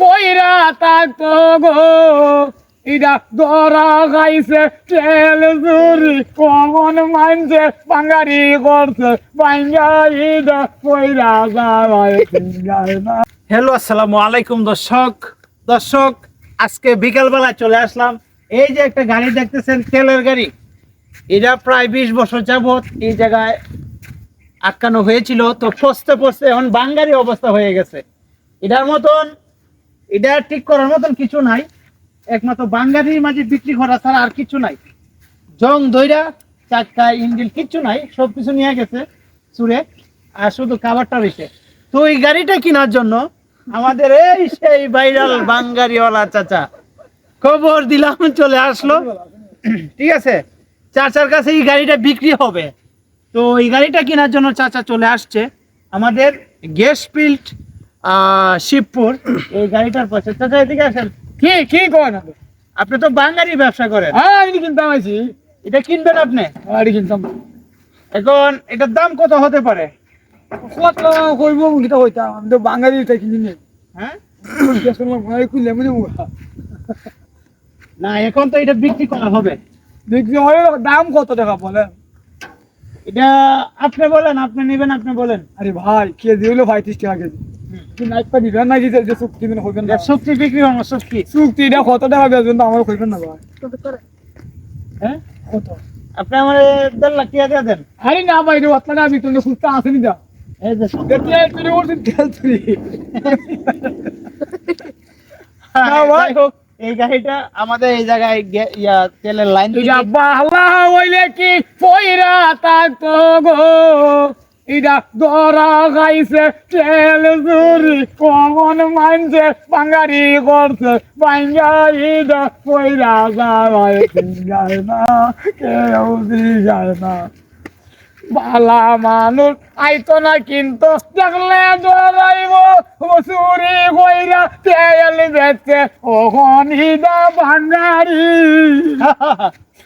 পয়রা থাকতো গো। ইডা দরা গাইছে, তেল জুরি কমন মানছে বাঙ্গারি করছে বাঙ্গা ইডা পয়রা হ্যালো আসসালামু আলাইকুম দর্শক। দর্শক, আজকে বিকালবেলা চলে আসলাম। এই যে একটা গাড়ি দেখতেছেন, তেলের গাড়ি। এটা প্রায় বিশ বছর যাবত এই জায়গায় আটকানো হয়েছিল। তো পচতে পচতে এখন বাঙ্গারি অবস্থা হয়ে গেছে। এটার মতন এটা ঠিক করার মতন কিছু নাই। একমাত্র বাঙ্গারির মাঝে বিক্রি করা ছাড়া আর কিছু নাই। জং দইরা চাকা ইঞ্জিন কিচ্ছু নাই। সব কিছু নিয়ে গেছে চুরে, আর শুধু কাভারটা রয়েছে। তো এই গাড়িটা কেনার জন্য আমাদের এই সেই ভাইরাল বাঙ্গারিওয়ালা চাচা খবর দিলাম, চলে আসলো। ঠিক আছে? চাচার কাছে এই গাড়িটা বিক্রি হবে। তো এই গাড়িটা কেনার জন্য চাচা চলে আসছে। আমাদের গ্যাস ফিল্ড শিবপুর এই গাড়িটার পাশে। চাচা এদিকে আসেন। কি কি কোন? আপনি তো বাঙালি ব্যবসা করেন। হ্যাঁ আমি কিনতাম আছি এটা কিনবেন আপনি? গাড়ি কিনতাম এখন এটার দাম কত হতে পারে? কত কইব কিটা হইতাম আমি তো বাঙালিটা কিনি নি হ্যাঁ? ভাই না এখন তো এটা বিক্রি করা হবে। বিক্রি হয় দাম কত টাকা বলে এটা আপনি বলেন আপনি নেবেন আপনি বলেন। আরে ভাই কেজি হলো পঁয়ত্রিশ টাকা কেজি। চুক্তি হইবেন না। শক্তি বিক্রি হবে শক্তি চুক্তি। এটা কত টাকা বেচবেন তো আমার কইবেন না ভাই। হ্যাঁ? কত? আপনি আমার দেড় লাখ টাকা দিয়ে দেন। আরে না ভাই রে অতলা আমি তুমি সুস্থ আসেনি যা। এই গাড়িটা আমাদের এই জায়গায় ইয়া তেলের লাইন হইলে কি পয়রা থাকতো গো? ইটা দরা গাইছে, তেল চুরি কমন মানছে বাঙ্গারি করছে বাঙ্গা ইটা পয়রা যায় যায় না, কেউ যায় না। বালা মানুষ, আইতো না কিন্তু, দেখলে ডরাইব চুরি কইরা তেল বেচে ওখন ইদা ভাঙ্গারি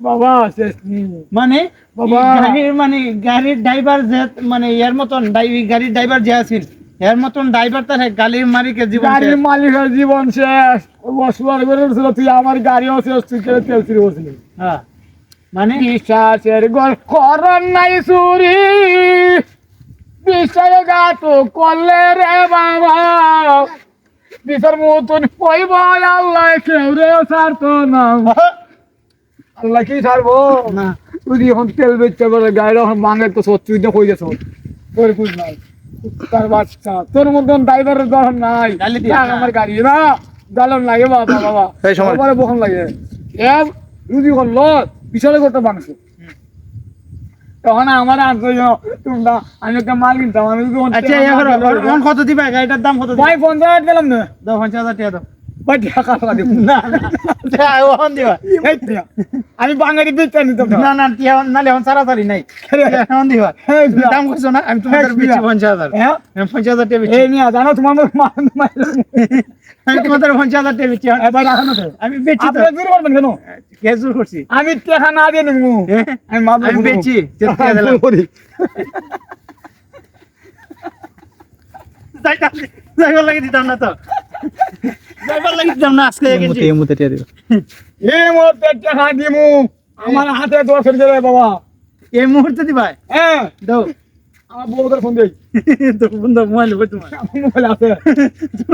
বাবা মানে বাবা। গাড়ির মানে গাড়ির ড্রাইভার যে মানে এর মতন গাড়ির ড্রাইভার যে এর মতন ড্রাইভার তার গাড়ির মালিকের জীবন গাড়ির মালিকের জীবন শেষ। বসবার করে তুই আমার গাড়িও শেষ তুই কেন তেল চুরি করছিলি হ্যাঁ। মানে বিশ্বাসের গল করন নাই চুরি। বিশ্বাসে গাত করলে রে বাবা। বিচার মতন কইব আল্লাহ কেউ রে না। আল্লাহ কি ছাড়বো? না। তুই এখন তেল বেচতে পারে গাড়ি এখন মাঙ্গে তো সত্যি তো কই তোর বুঝ নাই। তার বাচ্চা। তোর মতন ড্রাইভারের দরকার নাই। আমার গাড়ি না। গালন লাগে বাবা বাবা। এই সময়- সবারে বখন লাগে। এ রুদি করল বিশালে করতে মাংস তখন আমার আনছো তোমরা আমি একটা মাল কিনতাম আমি আচ্ছা কত দিবা? গাড়িটার দাম কত ভাই পঞ্চাশ হাজার দিলাম না। দাও পঞ্চাশ হাজার টাকা দাও। ভাই টাকা দিব না না টাকা দিবা এই টিয়া। আমি বাঙালি বেচতে নিতাম না না টিয়া নালে এখন সারাসারি নাই। এখন দিবা টিয়া। দাম করছ না? আমি তোমাদের বেচি হ্যাঁ? আমি পঞ্চাশ হাজার টাকা বেচি। এই নিয়ে জানো তোমার মান আমি তোমাদের পঞ্চাশ হাজার টাকা বেচি। এবার রাখানো তো আমি বেচি তো। আপনি দূর করবেন কেন? কে জোর করছি? আমি টাকা না দিয়ে হ্যাঁ? আমি মাপ আমি বেচি। যে টাকা দিলাম। যাইতাম যাইবার লাগি দিতাম না তো। যাইবার লাগি দিতাম না আজকে গেছি এই মুহূর্তে টাকা দিমু। আমার হাতে দশ হাজার বাবা। এই মুহূর্তে দিবা? হ্যাঁ। দাও। আমার বউদের ফোন দেই। তো বন্ধু মোবাইল তোমার আমার মোবাইল আছে।